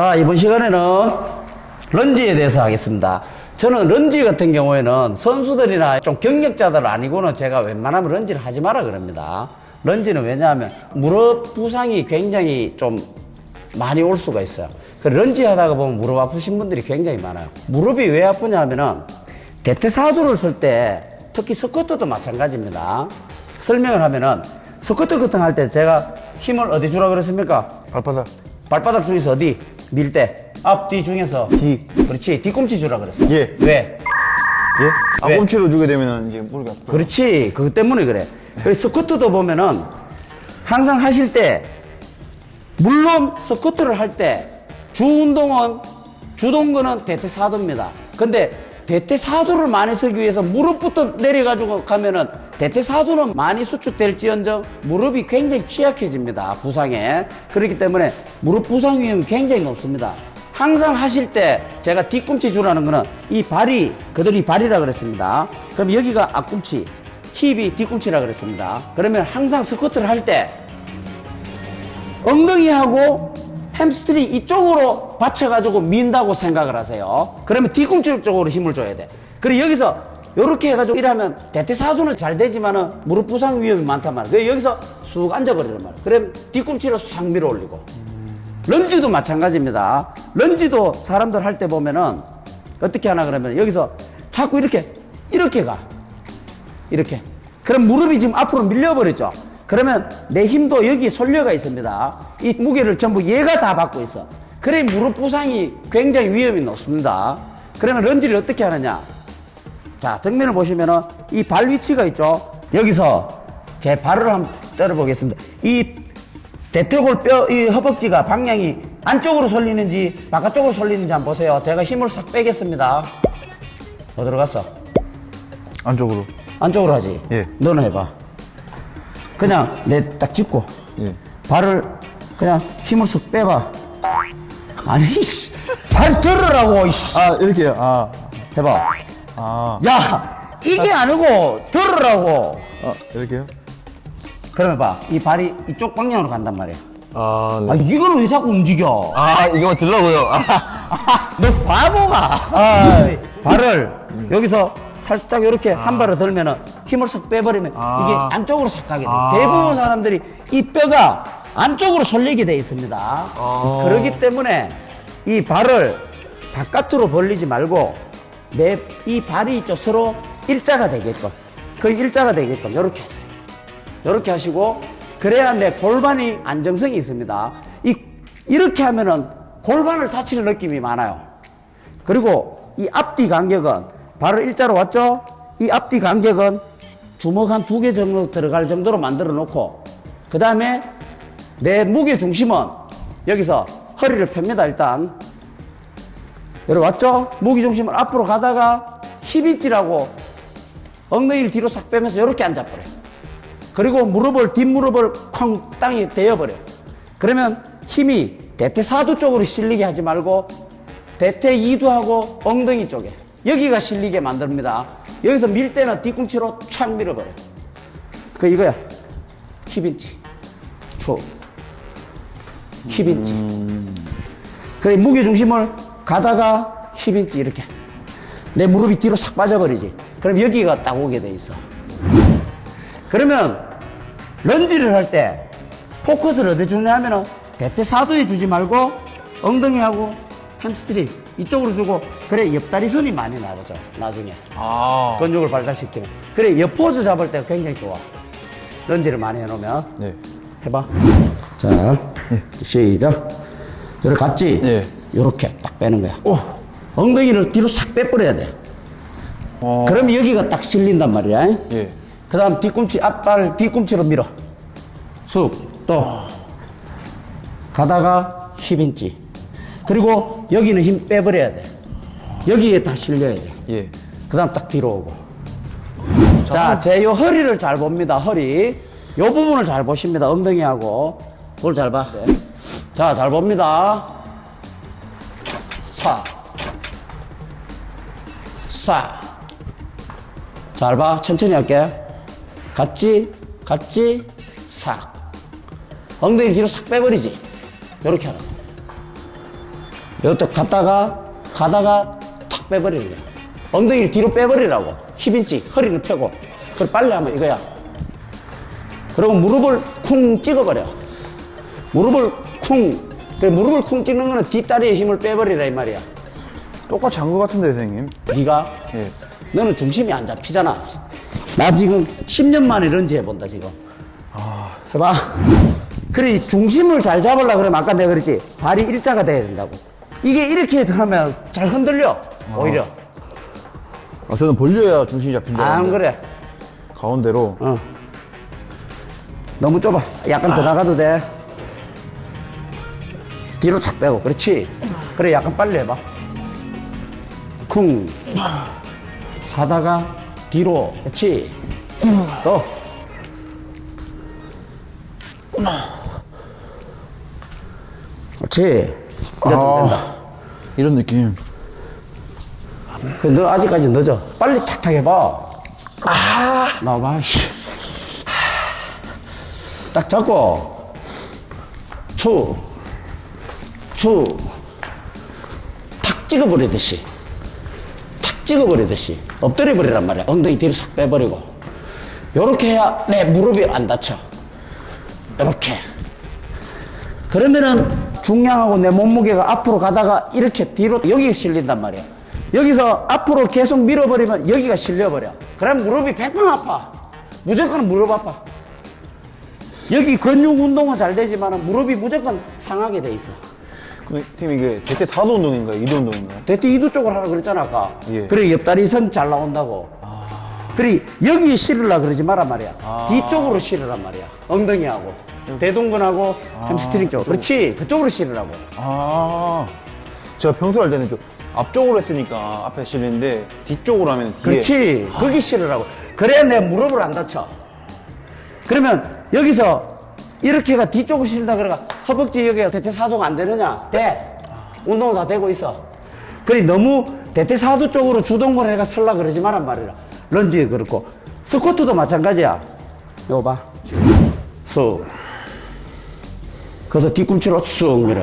자, 이번 시간에는 런지에 대해서 하겠습니다. 저는 런지 같은 경우에는 선수들이나 좀 경력자들 아니고는 제가 웬만하면 런지를 하지 마라 그럽니다. 런지는 왜냐하면 무릎 부상이 굉장히 좀 많이 올 수가 있어요. 그 런지 하다가 보면 무릎 아프신 분들이 굉장히 많아요. 무릎이 왜 아프냐 하면은 대퇴사두를 쓸 때 특히 스쿼트도 마찬가지입니다. 설명을 하면은 스쿼트 같은 할 때 제가 힘을 어디 주라 그랬습니까? 발바닥 발바닥 중에서 어디 밀 때? 앞, 뒤 중에서 뒤. 그렇지 뒤꿈치 주라 그랬어 예. 왜? 예? 왜? 앞꿈치로 주게 되면 이제 무릎이 아프고 그렇지 그것 때문에 그래 그 스쿼트도 보면은 항상 하실 때 물론 스쿼트를 할 때 주 운동은 주동근은 대퇴사두입니다 근데 대퇴사두를 많이 쓰기 위해서 무릎부터 내려가지고 가면은 대퇴사두는 많이 수축될지언정 무릎이 굉장히 취약해집니다 부상에. 그렇기 때문에 무릎 부상 위험이 굉장히 높습니다. 항상 하실 때 제가 뒤꿈치 주라는 거는 이 발이 그대로 이 발이라 그랬습니다. 그럼 여기가 앞꿈치 힙이 뒤꿈치라 그랬습니다. 그러면 항상 스쿼트를 할 때 엉덩이하고 햄스트링 이쪽으로 받쳐가지고 민다고 생각을 하세요. 그러면 뒤꿈치 쪽으로 힘을 줘야 돼. 그리고 여기서 이렇게 해가지고 일하면 대퇴사두는 잘 되지만은 무릎 부상 위험이 많단 말이야. 그래서 여기서 쑥 앉아버리는 말이야. 그럼 뒤꿈치로 싹 밀어 올리고. 런지도 마찬가지입니다. 런지도 사람들 할 때 보면은 어떻게 하나 그러면 여기서 자꾸 이렇게, 이렇게 가. 이렇게. 그럼 무릎이 지금 앞으로 밀려버렸죠. 그러면 내 힘도 여기 솔려가 있습니다. 이 무게를 전부 얘가 다 받고 있어. 그래 무릎 부상이 굉장히 위험이 높습니다. 그러면 런지를 어떻게 하느냐? 자, 정면을 보시면은 이 발 위치가 있죠. 여기서 제 발을 한번 때려 보겠습니다. 이 대퇴골 뼈, 이 허벅지가 방향이 안쪽으로 sol리는지 바깥쪽으로 sol리는지 한번 보세요. 제가 힘을 싹 빼겠습니다. 어디로 갔어? 안쪽으로 안쪽으로 하지? 예. 너는 해봐. 그냥 내 딱 짚고 예. 발을 그냥 힘을 쓱 빼봐. 아니, 씨. 발 들으라고, 이씨. 아 이렇게요 아, 해봐. 아, 야, 이게 아니고 들으라고. 아 이렇게요 그러면 봐. 이 발이 이쪽 방향으로 간단 말이야. 아, 아, 이걸 왜 자꾸 움직여? 아 이거 들라고요 아, 너 바보가. 아, 발을 여기서 살짝 이렇게 한 발을 들면은 힘을 싹 빼버리면 아. 이게 안쪽으로 싹 가게 돼. 아. 대부분 사람들이 이 뼈가 안쪽으로 sol리게 돼 있습니다. 아. 그렇기 때문에 이 발을 바깥으로 벌리지 말고 내 이 발이 있죠 서로 일자가 되게끔 그 일자가 되게끔 이렇게 하세요. 이렇게 하시고 그래야 내 골반이 안정성이 있습니다. 이 이렇게 하면은 골반을 다치는 느낌이 많아요. 그리고 이 앞뒤 간격은 발을 일자로 왔죠? 이 앞뒤 간격은 주먹 한 두 개 정도 들어갈 정도로 만들어 놓고 그 다음에 내 무게 중심은 여기서 허리를 펴니다 일단 여기 왔죠? 무게 중심은 앞으로 가다가 힙있지라고 엉덩이를 뒤로 싹 빼면서 이렇게 앉아버려 그리고 무릎을 뒷무릎을 쾅 땅에 대어버려 그러면 힘이 대퇴 사두 쪽으로 실리게 하지 말고 대퇴 이두하고 엉덩이 쪽에 여기가 실리게 만듭니다. 여기서 밀 때는 뒤꿈치로 촥 밀어버려. 그 이거야. 힙인치. 축 힙인치. 그래 무게 중심을 가다가 힙인치 이렇게. 내 무릎이 뒤로 싹 빠져버리지. 그럼 여기가 딱 오게 돼 있어. 그러면 런지를 할 때 포커스를 어디 주냐 하면은 대퇴 사두에 주지 말고 엉덩이하고 햄스트링 이쪽으로 주고 그래 옆다리 선이 많이 나오죠 나중에. 아. 근육을 발달시키면 그래 옆 포즈 잡을 때 굉장히 좋아. 런지를 많이 해놓으면. 네. 해봐. 자 시작. 이렇게 갔지 예. 요렇게 딱 빼는 거야. 오. 엉덩이를 뒤로 싹 빼버려야 돼. 어. 그러면 여기가 딱 실린단 말이야. 예. 그 다음 뒤꿈치 앞발 뒤꿈치로 밀어. 쑥 또. 가다가 힙인치 그리고 여기는 힘 빼버려야 돼 여기에 다 실려야 돼그 예. 다음 딱 뒤로 오고 자 제 요 허리를 잘 봅니다 허리 요 부분을 잘 보십니다 엉덩이하고 그걸 잘 봐 자 잘 봅니다 사 사. 잘 봐. 천천히 할게. 같지? 같지? 싹. 엉덩이 뒤로 싹 빼버리지. 요렇게 하라. 이쪽 갔다가 가다가 탁 빼버리는 거야. 엉덩이를 뒤로 빼버리라고. 10인치 허리를 펴고. 그걸 빨리 하면 이거야. 그리고 무릎을 쿵 찍어버려. 무릎을 쿵. 그 무릎을 쿵 찍는 거는 뒷다리에 힘을 빼버리라 이 말이야. 똑같이 한거 같은데, 선생님. 네가 예. 너는 중심이 안 잡히잖아. 나 지금 10년 만에 런지 해본다 지금. 해봐. 그래 이 중심을 잘 잡으려 그러면 아까 내가 그랬지 발이 일자가 돼야 된다고. 이게 이렇게 하면 잘 흔들려 오히려. 아, 저는 벌려야 중심이 잡힌다. 안 그래. 가운데로. 어. 너무 좁아. 약간 들어가도 돼. 뒤로 착 빼고. 그렇지. 그래, 약간 빨리 해봐. 쿵. 가다가 뒤로. 그렇지. 또. 그렇지. 이제 좀 된다. 아, 이런 느낌. 그너 아직까지 늦어. 빨리 탁탁 해봐. 아, 나와봐. 딱 잡고, 추, 추, 탁 찍어버리듯이, 탁 찍어버리듯이 엎드려 버리란 말이야. 엉덩이 뒤로 싹 빼버리고. 요렇게 해야 내 무릎이 안 다쳐. 요렇게. 그러면은 중량하고 내 몸무게가 앞으로 가다가 이렇게 뒤로 여기 실린단 말이야. 여기서 앞으로 계속 밀어버리면 여기가 실려버려. 그럼 무릎이 백방 아파. 무조건 무릎 아파. 여기 근육 운동은 잘 되지만 무릎이 무조건 상하게 돼 있어. 근데 팀 이게 대퇴 사도 운동인가요? 이도 운동인가요? 대퇴 이두 쪽으로 하라 그랬잖아 아까. 예. 그래 옆다리 선 잘 나온다고. 그래 여기 실으라 그러지 마란 말이야. 아. 뒤쪽으로 실으란 말이야. 엉덩이하고 대둔근하고 햄스트링 쪽. 그렇지 그쪽으로 실으라고. 아, 제가 평소 할 때는 좀 앞쪽으로 했으니까 앞에 실리는데 뒤쪽으로 하면 뒤에. 그렇지. 거기 실으라고. 그래야 내 무릎을 안 다쳐. 그러면 여기서 이렇게가 뒤쪽을 실다 그래가 허벅지 여기가 대퇴사두가 안 되느냐? 돼. 운동은 다 되고 있어. 그래 너무 대퇴사두 쪽으로 주동을 해가 설라 그러지 말란 말이라. 런지 그렇고 스쿼트도 마찬가지야. 이거 봐. 쑥. 그래서 뒤꿈치로 쑥 밀어.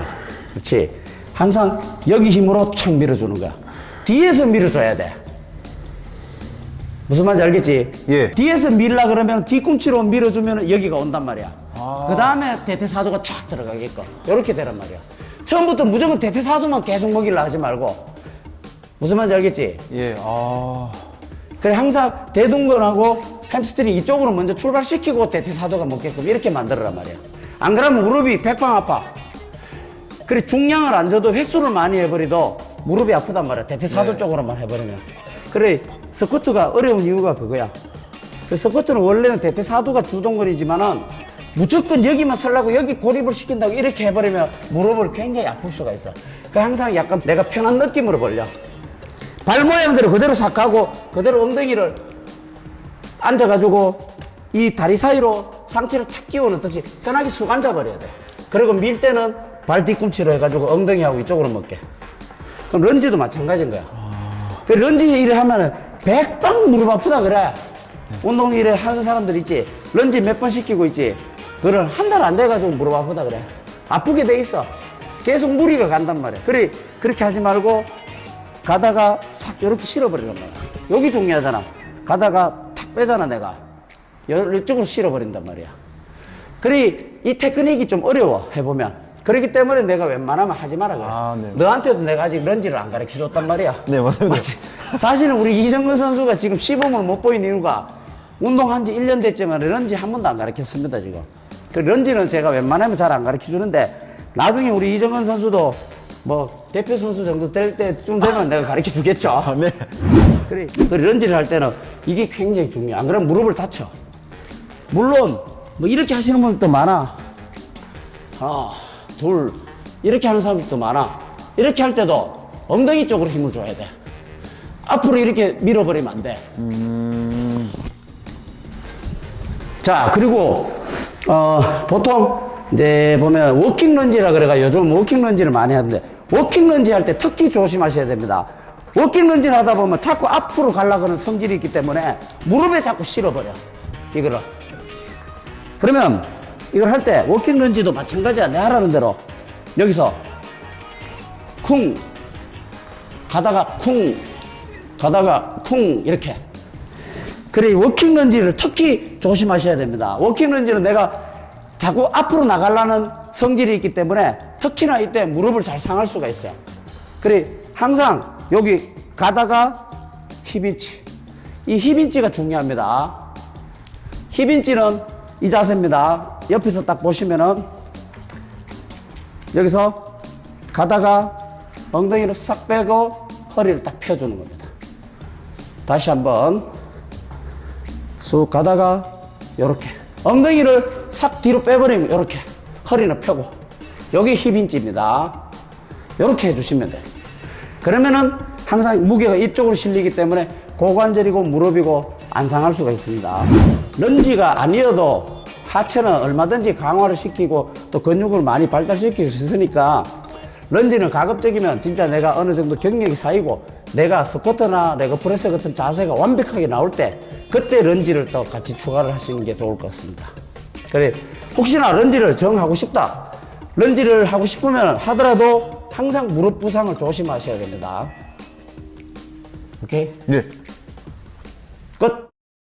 그렇지. 항상 여기 힘으로 착 밀어주는 거야. 뒤에서 밀어줘야 돼. 무슨 말인지 알겠지? 예. 뒤에서 밀라 그러면 뒤꿈치로 밀어주면 여기가 온단 말이야. 그 다음에 대퇴사두가 쫙 들어가게끔. 이렇게 되란 말이야. 처음부터 무조건 대퇴사두만 계속 먹이려 하지 말고. 무슨 말인지 알겠지? 예, 아. 그래 항상 대둔근하고 햄스트링 이쪽으로 먼저 출발시키고 대퇴사두가 먹게끔 이렇게 만들어란 말이야. 안 그러면 무릎이 백방 아파. 그래 중량을 안 줘도 횟수를 많이 해버리도 무릎이 아프단 말이야. 대퇴사두 쪽으로만 해버리면. 그래 스쿼트가 어려운 이유가 그거야. 그 스쿼트는 원래는 대퇴사두가 주동근이지만은 무조건 여기만 설라고 여기 고립을 시킨다고 이렇게 해버리면 무릎을 굉장히 아플 수가 있어. 그 항상 약간 내가 편한 느낌으로 벌려. 발 모양대로 그대로 싹 가고 그대로 엉덩이를 앉아가지고 이 다리 사이로 상체를 탁 끼워 넣듯이 편하게 쑥 앉아버려야 돼. 그리고 밀 때는 발 뒤꿈치로 해가지고 엉덩이하고 이쪽으로 먹게. 그럼 런지도 마찬가지인 거야. 그 런지 일을 하면은 백방 무릎 아프다 그래. 운동 일을 하는 사람들 있지. 런지 몇 번 시키고 있지. 그걸 한 달 안 돼가지고 무릎 아프다 그래. 아프게 돼 있어. 계속 무리가 간단 말이야. 그래, 그렇게 하지 말고 가다가 싹 이렇게 실어버리란 말이야. 여기 중요하잖아. 가다가 탁 빼잖아, 내가. 여- 이쪽으로 실어버린단 말이야. 그래, 이 테크닉이 좀 어려워, 해보면. 그렇기 때문에 내가 웬만하면 하지 마라 그래. 아, 네. 너한테도 내가 아직 런지를 안 가르쳐 줬단 말이야. 네, 맞습니다. 맞지? 사실은 우리 이정근 선수가 지금 시범을 못 보인 이유가 운동한 지 1년 됐지만 런지 한 번도 안 가르쳤습니다, 지금. 그 런지는 제가 웬만하면 잘 안 가르쳐 주는데 나중에 우리 이정근 선수도 뭐 대표 선수 정도 될 때쯤 되면 내가 가르쳐 주겠죠. 아, 네. 그래, 그 런지를 할 때는 이게 굉장히 중요해. 안 그러면 무릎을 다쳐. 물론, 뭐 이렇게 하시는 분들도 많아. 하나, 둘. 이렇게 하는 사람들도 많아. 이렇게 할 때도 엉덩이 쪽으로 힘을 줘야 돼. 앞으로 이렇게 밀어버리면 안 돼. 자, 그리고, 어, 보통, 이제 보면 워킹 런지라 그래가 요즘 워킹 런지를 많이 하는데, 워킹 런지 할 때 특히 조심하셔야 됩니다. 워킹 런지를 하다 보면 자꾸 앞으로 가려고 하는 성질이 있기 때문에 무릎에 자꾸 실어버려. 이거를. 그러면 이걸 할 때 워킹 런지도 마찬가지야. 내 하라는 대로. 여기서 쿵 가다가 쿵 가다가 쿵 이렇게. 그래 워킹 런지를 특히 조심하셔야 됩니다. 워킹 런지는 내가 자꾸 앞으로 나가려는 성질이 있기 때문에 특히나 이때 무릎을 잘 상할 수가 있어요. 그래 항상 여기 가다가 힙인치. 이 힙인치가 중요합니다. 힙인치는 이 자세입니다 옆에서 딱 보시면은 여기서 가다가 엉덩이를 싹 빼고 허리를 딱 펴주는 겁니다. 다시 한번 쑥 가다가 이렇게 엉덩이를 싹 뒤로 빼버리면 이렇게 허리는 펴고 여기 힙인지입니다. 이렇게 해주시면 돼요. 그러면은 항상 무게가 이쪽으로 실리기 때문에 고관절이고 무릎이고 안 상할 수가 있습니다. 런지가 아니어도 하체는 얼마든지 강화를 시키고 또 근육을 많이 발달시킬 수 있으니까 런지는 가급적이면 진짜 내가 어느 정도 경력이 쌓이고 내가 스쿼트나 레그 프레스 같은 자세가 완벽하게 나올 때 그때 런지를 또 같이 추가를 하시는 게 좋을 것 같습니다. 그래 혹시나 런지를 정하고 싶다. 런지를 하고 싶으면 하더라도 항상 무릎 부상을 조심하셔야 됩니다. 오케이 네. 끝.